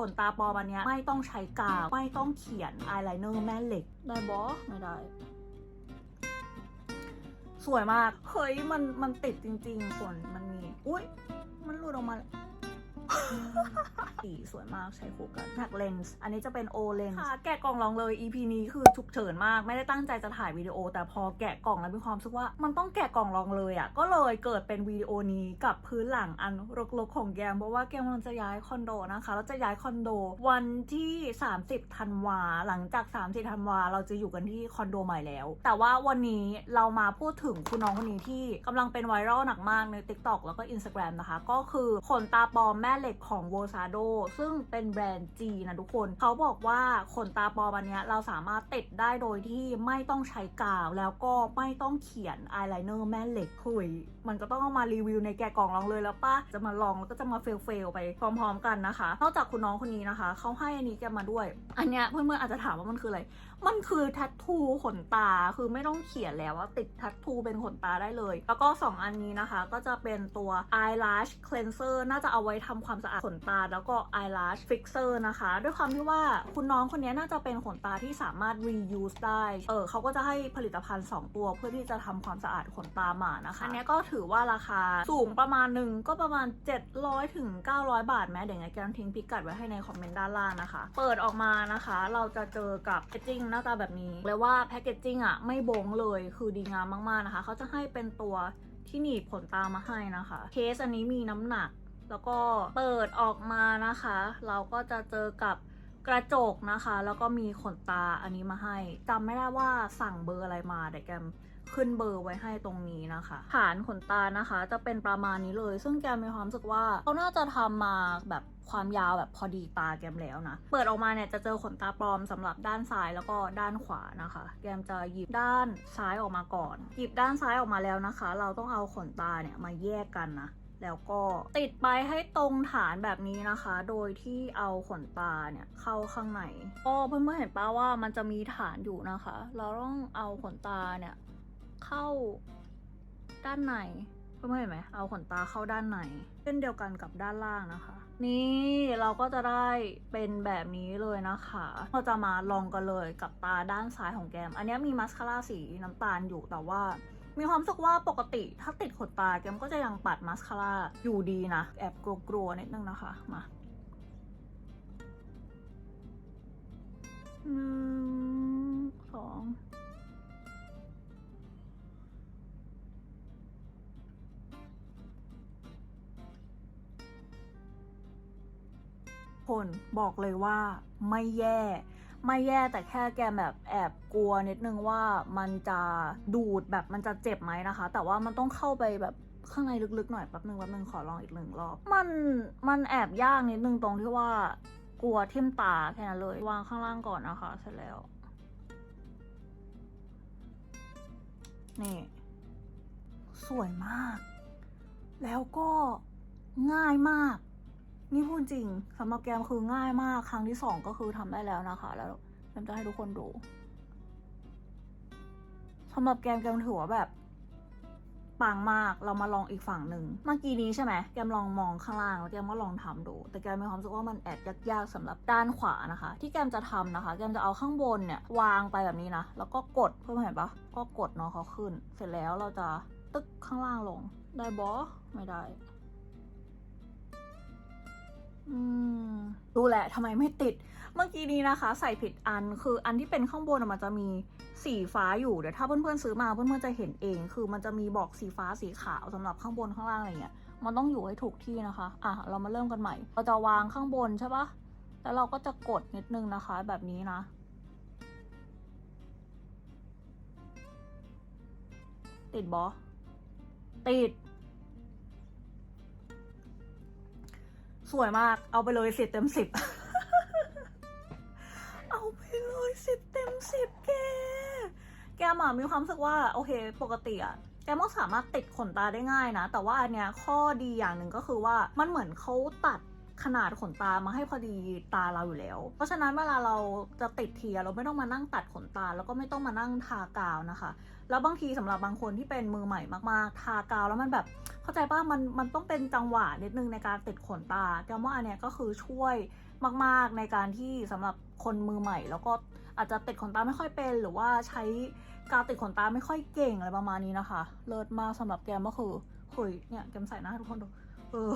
ขนตาปลอมอันเนี้ยไม่ต้องใช้กาวไม่ต้องเขียนอายไลเนอร์แม่เหล็ก ได้บอไม่ได้ สวยมาก เฮ้ยมันมันติดจริงๆส่วนมันมี อุ้ยมันหลุดออกมา สีสวยมากใช้คู่กันแท็กเลนส์อันนี้จะเป็นโอเลนส์ค่ะแกะกล่องลองเลย EP นี้คือฉุกเฉินมาก ไม่ได้ตั้งใจจะถ่ายวิดีโอ แต่พอแกะกล่องแล้วมีความรู้สึกว่ามันต้องแกะกล่องลองเลยอะ่ะก็เลยเกิดเป็นวิดีโอนี้กับพื้นหลังอันรกๆของแกมเพราะว่าแกมกำลังจะย้ายคอนโดนะคะแล้วจะย้ายคอนโดวันที่ 30ธันวาหลังจาก 30ธันวาเราจะอยู่กันที่คอนโดใหม่แล้ว แต่ว่าวันนี้เรามาพูดถึงคุณน้องคนนี้ที่กำลังเป็นไวรัลหนักมากใน TikTok แล้วก็ Instagram นะคะ ก็คือขนตาปลอมแม่เหล็กของโวซาโดซึ่งเป็นแบรนด์จีนนะทุกคน เขาบอกว่าขนตาปลอมอันเนี้ยเราสามารถติดได้โดยที่ไม่ต้องใช้กาว แล้วก็ไม่ต้องเขียนอายไลเนอร์แม่เหล็กคุยมันก็ต้องเอามารีวิวในแกะกล่องลองเลยแล้วป้าจะมาลองแล้วก็จะมาเฟลเฟลไปพร้อม ๆ กันนะคะ นอกจากคุณน้องคนนี้นะคะเขาให้อันนี้แกมาด้วย อันเนี้ยเพื่อนๆอาจจะถามว่ามันคืออะไร มันคือทัตทูขนตาคือไม่ต้องเขียนแล้วว่าติดทัตทูเป็นขนตาได้เลย แล้วก็ 2 อันนี้นะคะ ก็จะเป็นตัว eyelash cleanser น่าจะเอาไว้ทำความสะอาดขนตา แล้วก็ eyelash fixer นะคะ ด้วยความที่ว่าคุณน้องคนนี้น่าจะเป็นขนตาที่สามารถ reuse ได้ เออเขาก็จะให้ผลิตภัณฑ์ 2 ตัวเพื่อที่จะทำความสะอาดขนตาหมานะคะอันเนี้ยก็ถือว่าราคาสูงประมาณหนึ่งก็ประมาณ 700ถึง900 บาทแม้เดี๋ยวไงแกมทิ้งพิกัดไว้ให้ในคอมเมนต์ด้านล่างนะคะ เปิดออกมานะคะ เราจะเจอกับแพคเกจจิ้งหน้าตาแบบนี้เลยว่าแพคเกจจิ้งอะไม่บงเลยคือดีงามมากๆนะคะ เขาจะให้เป็นตัวที่หนีบขนตามาให้นะคะ เคสอันนี้มีน้ำหนัก แล้วก็เปิดออกมานะคะ เราก็จะเจอกับกระจกนะคะ แล้วก็มีขนตาอันนี้มาให้จำไม่ได้ว่าสั่งเบอร์อะไรมาเดี๋ยวแกม ขึ้นเบอร์ไว้ให้ตรงนี้นะคะ ฐานขนตานะคะ จะเป็นประมาณนี้เลย ซึ่งแกมีความรู้สึกว่าเขาน่าจะทำมาแบบความยาวแบบพอดีตาแกมแล้วนะ เปิดออกมาเนี่ยจะเจอขนตาปลอมสำหรับด้านซ้ายแล้วก็ด้านขวานะคะ แกมจะหยิบด้านซ้ายออกมาก่อน หยิบด้านซ้ายออกมาแล้วนะคะ เราต้องเอาขนตาเนี่ยมาแยกกันนะแล้วก็ติดไปให้ตรงฐานแบบนี้นะคะ โดยที่เอาขนตาเนี่ยเข้าข้างในก็เพื่อนๆเห็นป้าว่ามันจะมีฐานอยู่นะคะ เราต้องเอาขนตาเนี่ย เข้าด้านในเพื่อนเห็นไหมเอาขนตาเข้าด้านในเช่นเดียวกันกับด้านล่างนะคะ นี่เราก็จะได้เป็นแบบนี้เลยนะคะ เราจะมาลองกันเลยกับตาด้านซ้ายของแกมอันนี้มีมัสคาร่าสีน้ำตาลอยู่แต่ว่ามีความรู้สึกว่าปกติถ้าติดขนตาแกมก็จะยังปัดมัสคาร่าอยู่ดีนะ แอบกลัวๆนิดนึงนะคะ มา คนบอกเลยว่าไม่แย่ ไม่แย่แต่แค่แกแบบแอบกลัวนิดนึงว่ามันจะดูดแบบมันจะเจ็บไหมนะคะ แต่ว่ามันต้องเข้าไปแบบข้างในลึกๆหน่อยแป๊บนึงแป๊บนึงขอลองอีกหนึ่งรอบ มันมันแอบยากนิดนึงตรงที่ว่ากลัวเทิ่มตาแค่นั้นเลยวางข้างล่างก่อนนะคะเสร็จแล้ว นี่ สวยมาก แล้วก็ง่ายมาก นี่พูดจริงสำหรับแกมคือง่ายมาก ครั้งที่สองก็คือทำได้แล้วนะคะ แล้วแกมจะให้ทุกคนดูสำหรับแกมแกมถือว่าแบบปังมาก เรามาลองอีกฝั่งหนึ่งเมื่อกี้นี้ใช่ไหม แกมลองมองข้างล่างแล้วแกมก็ลองทำดู แต่แกมมีความรู้สึกว่ามันแอบยากๆสำหรับด้านขวานะคะ ที่แกมจะทำนะคะ แกมจะเอาข้างบนเนี่ยวางไปแบบนี้นะ แล้วก็กดเพื่อเห็นปะก็กดเนาะเขาขึ้น เสร็จแล้วเราจะตึกข้างล่างลง ได้บอไม่ได้ อืมรู้แหละทำไมไม่ติด เมื่อกี้นี้นะคะ ใส่ผิดอันคืออันที่เป็นข้างบนมันจะมีสีฟ้าอยู่เดี๋ยวถ้าเพื่อนๆซื้อมาเพื่อนๆจะเห็นเอง คือมันจะมีบอกสีฟ้าสีขาวสำหรับข้างบนข้างล่างอะไรเงี้ยมันต้องอยู่ให้ถูกที่นะคะ อะเรามาเริ่มกันใหม่ เราจะวางข้างบนใช่ปะแล้วเราก็จะกดนิดนึงนะคะ แบบนี้นะ ติดบอติด สวยมาก เอาไปเลยสิบเต็มสิบ เอาไปเลยสิบเต็มสิบแก แกหมามีความรู้สึกว่าโอเคปกติอะแกมก็สามารถติดขนตาได้ง่ายนะ แต่ว่าอันเนี้ยข้อดีอย่างหนึ่งก็คือว่ามันเหมือนเขาตัด ขนาดขนตามาให้พอดีตาเราอยู่แล้ว เพราะฉะนั้นเวลาเราจะติดเทียเราไม่ต้องมานั่งตัดขนตา แล้วก็ไม่ต้องมานั่งทากาวนะคะ แล้วบางทีสำหรับบางคนที่เป็นมือใหม่มากๆ ทากาวแล้วมันแบบเข้าใจป่ะมันมันต้องเป็นจังหวะนิดนึงในการติดขนตาแกมว่าอันเนี้ยก็คือช่วยมากๆในการที่สำหรับคนมือใหม่ แล้วก็อาจจะติดขนตาไม่ค่อยเป็น หรือว่าใช้กาวติดขนตาไม่ค่อยเก่งอะไรประมาณนี้นะคะ เลิศมากสำหรับแกมก็คือเฮ้ยเนี่ยแกมใส่หน้าทุกคนดูเออ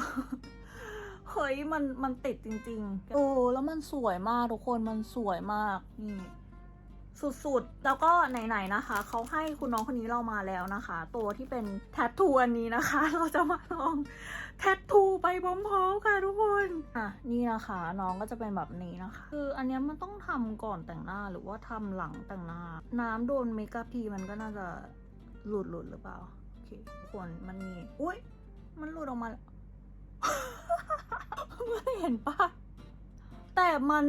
เฮ้ยมันมันติดจริงๆ โอ้แล้วมันสวยมากทุกคนมันสวยมากนี่สุดๆ แล้วก็ไหนๆนะคะ เขาให้คุณน้องคนนี้เรามาแล้วนะคะ ตัวที่เป็นแทททูอันนี้นะคะ เราจะมาลองแทททูไปพร้อมๆค่ะทุกคน อะนี่นะคะ น้องก็จะเป็นแบบนี้นะคะ คืออันเนี้ยมันต้องทำก่อนแต่งหน้าหรือว่าทำหลังแต่งหน้า น้ำโดนเมคอัพทีมันก็น่าจะหลุดหลุดๆหรือเปล่า โอเคทุกคนมันมี อุ้ยมันหลุดออกมา ไม่เห็นปะแต่มัน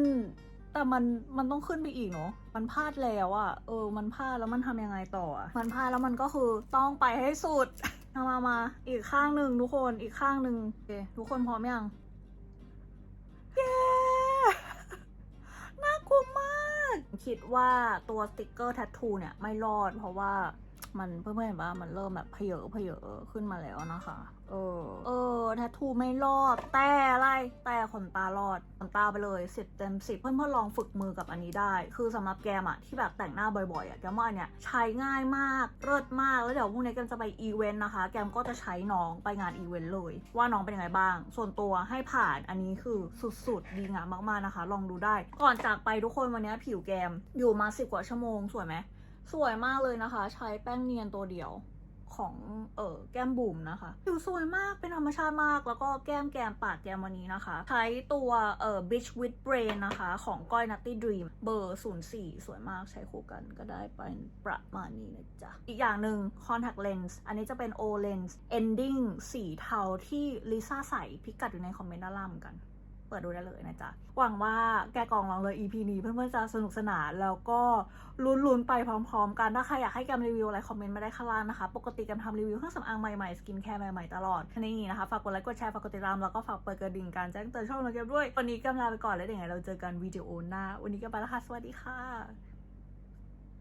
แต่มันมันต้องขึ้นไปอีกเนาะ มันพลาดแล้วอะเออ มันพลาดแล้วมันทำยังไงต่ออะมันพลาดแล้วมันก็คือต้องไปให้สุดมามามา อีกข้างหนึ่งทุกคน อีกข้างหนึ่งโอเคทุกคนพร้อมยัง เย้ น่ากลัวมาก คิดว่าตัวสติกเกอร์แทททูเนี่ยไม่รอดเพราะว่ามันเพื่อนๆเห็นว่ามันเริ่มแบบเพเยอเพเยอขึ้นมาแล้วนะคะ เออ เออ ทูไม่รอด แต่อะไร แต่ขนตารอด ขนตาไปเลยสิบเต็มสิบเพื่อนๆลองฝึกมือกับอันนี้ได้ คือสำหรับแกมอะที่แบบแต่งหน้าบ่อยๆอะแกมว่าอันเนี่ยใช้ง่ายมากเลิศมาก แล้วเดี๋ยวพรุ่งนี้แกมจะไปอีเวนต์นะคะ แกมก็จะใช้น้องไปงานอีเวนต์เลย ว่าน้องเป็นยังไงบ้าง ส่วนตัวให้ผ่านอันนี้คือสุดๆ ดีงามมากๆนะคะ ลองดูได้ ก่อนจากไปทุกคนวันนี้ผิวแกมอยู่มาสิบกว่าชั่วโมงสวยไหมสวยมากเลยนะคะ ใช้แป้งเนียนตัวเดียว ของเออแก้มบุ๋มนะคะผิวสวยมากเป็นธรรมชาติมาก แล้วก็แก้มแกมปากแกมวันนี้นะคะ ใช้ตัวเออ Beach with Brain นะคะ ของก้อย Nutty Dream เบอร์ 04 สวยมากใช้คู่กันก็ได้ไปประมาณนี้นะจ๊ะ อีกอย่างหนึ่ง contact lens อันนี้จะเป็น O lens ending สีเทาที่ลิซ่าใส่พิกัดอยู่ในคอมเมนต์ด้านล่างกัน เปิดดูได้เลยนะจ๊ะ หวังว่าแกกองลองเลย EP นี้เพื่อนๆจะสนุกสนานแล้วก็ลุ้นๆไปพร้อมๆ กัน ถ้าใครอยากให้แกมรีวิวอะไรคอมเมนต์มาได้ข้างล่างนะคะ ปกติแกมทำรีวิวเครื่องสำอางใหม่ๆ สกินแคร์ใหม่ๆ ตลอดแค่นี้นะคะ ฝากกดไลค์ กดแชร์ ฝากกดติดตาม แล้วก็ฝากเปิดกระดิ่งการแจ้งเตือนช่องเราแกมด้วย วันนี้แกมลาไปก่อนแล้วเดี๋ยวไงเราเจอกันวิดีโอหน้า วันนี้ก็ไปแล้วค่ะ สวัสดีค่ะ